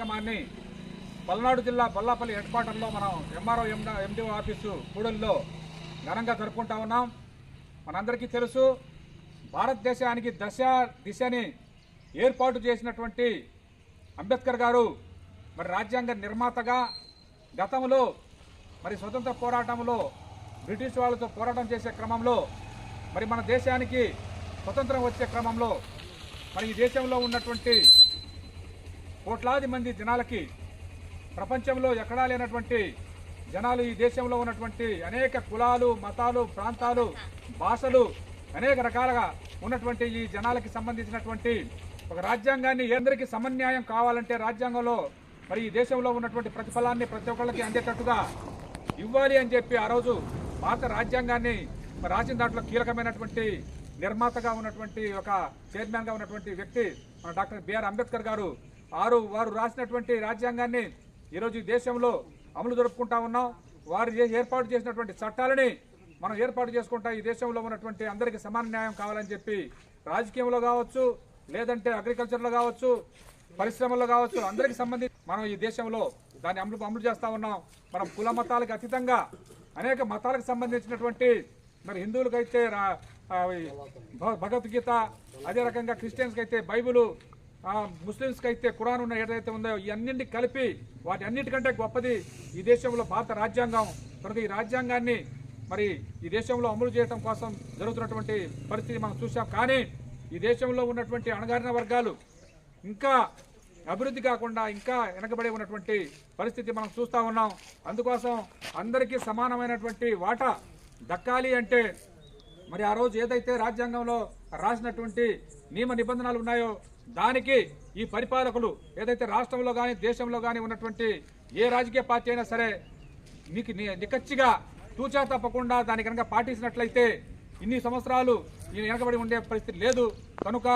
కార్యక్రమాన్ని పల్నాడు జిల్లా బొల్లాపల్లి హెడ్ క్వార్టర్లో మనం ఎంఆర్ఓ ఎండిఓ ఆఫీసు కూడలిలో ఘనంగా జరుపుకుంటా ఉన్నాం. మనందరికీ తెలుసు భారతదేశానికి దశ దిశని ఏర్పాటు చేసినటువంటి అంబేద్కర్ గారు మరి రాజ్యాంగ నిర్మాతగా గతంలో మరి స్వతంత్ర పోరాటంలో బ్రిటిష్ వాళ్ళతో పోరాటం చేసే క్రమంలో మరి మన దేశానికి స్వతంత్రం వచ్చే క్రమంలో మరి ఈ దేశంలో ఉన్నటువంటి కోట్లాది మంది జనాలకి ప్రపంచంలో ఎక్కడా లేనటువంటి జనాలు ఈ దేశంలో ఉన్నటువంటి అనేక కులాలు మతాలు ప్రాంతాలు భాషలు అనేక రకాలుగా ఉన్నటువంటి ఈ జనాలకి సంబంధించినటువంటి ఒక రాజ్యాంగాన్ని అందరికీ సమన్యాయం కావాలంటే రాజ్యాంగంలో మరి ఈ దేశంలో ఉన్నటువంటి ప్రతిఫలాన్ని ప్రతి ఒక్కళ్ళకి అందేటట్టుగా ఇవ్వాలి అని చెప్పి ఆ రోజు భారత రాజ్యాంగాన్ని రాసిన దాంట్లో కీలకమైనటువంటి నిర్మాతగా ఉన్నటువంటి ఒక చైర్మన్గా ఉన్నటువంటి వ్యక్తి మన డాక్టర్ బిఆర్ అంబేద్కర్ గారు ఆరు వారు రాసినటువంటి రాజ్యాంగాన్ని ఈరోజు ఈ దేశంలో అమలు జరుపుకుంటా ఉన్నాం. వారు ఏ- ఏర్పాటు చేసినటువంటి చట్టాలని మనం ఏర్పాటు చేసుకుంటా ఈ దేశంలో ఉన్నటువంటి అందరికీ సమాన న్యాయం కావాలని చెప్పి రాజకీయంలో కావచ్చు లేదంటే అగ్రికల్చర్లో కావచ్చు పరిశ్రమల్లో కావచ్చు అందరికి సంబంధించి మనం ఈ దేశంలో దాన్ని అమలు అమలు చేస్తూ ఉన్నాం. మనం కుల మతాలకు అతీతంగా అనేక మతాలకు సంబంధించినటువంటి మరి హిందువులకైతే రా- భగవద్గీత అదే రకంగా క్రిస్టియన్స్కి అయితే బైబులు ముస్లిమ్స్కి అయితే కురాన్ ఉన్న ఏదైతే ఉందో ఇవన్నింటి కలిపి వాటి అన్నిటికంటే గొప్పది ఈ దేశంలో భారత రాజ్యాంగం. కనుక ఈ రాజ్యాంగాన్ని మరి ఈ దేశంలో అమలు చేయడం కోసం జరుగుతున్నటువంటి పరిస్థితి మనం చూసాం కానీ ఈ దేశంలో ఉన్నటువంటి అణగారిన వర్గాలు ఇంకా అభివృద్ధి కాకుండా ఇంకా వెనకబడి ఉన్నటువంటి పరిస్థితి మనం చూస్తా ఉన్నాం. అందుకోసం అందరికీ సమానమైనటువంటి వాటా దక్కాలి అంటే మరి ఆ రోజు ఏదైతే రాజ్యాంగంలో రాసినటువంటి నియమ నిబంధనలు ఉన్నాయో దానికి ఈ పరిపాలకులు ఏదైతే రాష్ట్రంలో కానీ దేశంలో కానీ ఉన్నటువంటి ఏ రాజకీయ పార్టీ అయినా సరే మీకు నికచ్చిగా తూచా తప్పకుండా దాని కనుక పాటించినట్లయితే ఇన్ని సంవత్సరాలు నేను వెనకబడి ఉండే పరిస్థితి లేదు. కనుక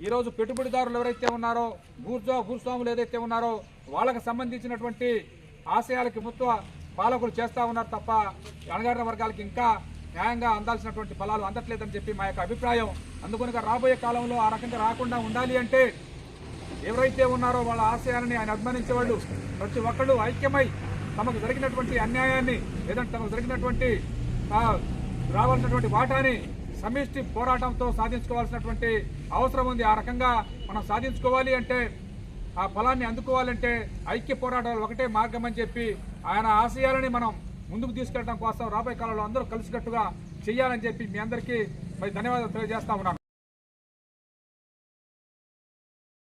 ఈరోజు పెట్టుబడిదారులు ఎవరైతే ఉన్నారో భూర్జా భూస్వాములు ఏదైతే ఉన్నారో వాళ్ళకు సంబంధించినటువంటి ఆశయాలకి ముత్వ పాలకులు చేస్తా ఉన్నారు తప్ప అణగారిన వర్గాలకి ఇంకా న్యాయంగా అందాల్సినటువంటి ఫలాలు అందట్లేదని చెప్పి మా యొక్క అభిప్రాయం. అందుకనుక రాబోయే కాలంలో ఆ రకంగా రాకుండా ఉండాలి అంటే ఎవరైతే ఉన్నారో వాళ్ళ ఆశయాలని ఆయన అభిమానించేవాళ్ళు ప్రతి ఒక్కళ్ళు ఐక్యమై తమకు జరిగినటువంటి అన్యాయాన్ని లేదంటే తమకు జరిగినటువంటి రావాల్సినటువంటి వాటాని సమిష్టి పోరాటంతో సాధించుకోవాల్సినటువంటి అవసరం ఉంది. ఆ రకంగా మనం సాధించుకోవాలి అంటే ఆ ఫలాన్ని అందుకోవాలంటే ఐక్య పోరాటాలు ఒకటే మార్గం అని చెప్పి ఆయన ఆశయాలని మనం ముందుకు తీసుకెళ్ళడం కోసం రాబోయే కాలంలో అందరూ కలిసికట్టుగా చేయాలని చెప్పి మీ అందరికీ మరి ధన్యవాదాలు తెలియజేస్తా ఉన్నాను.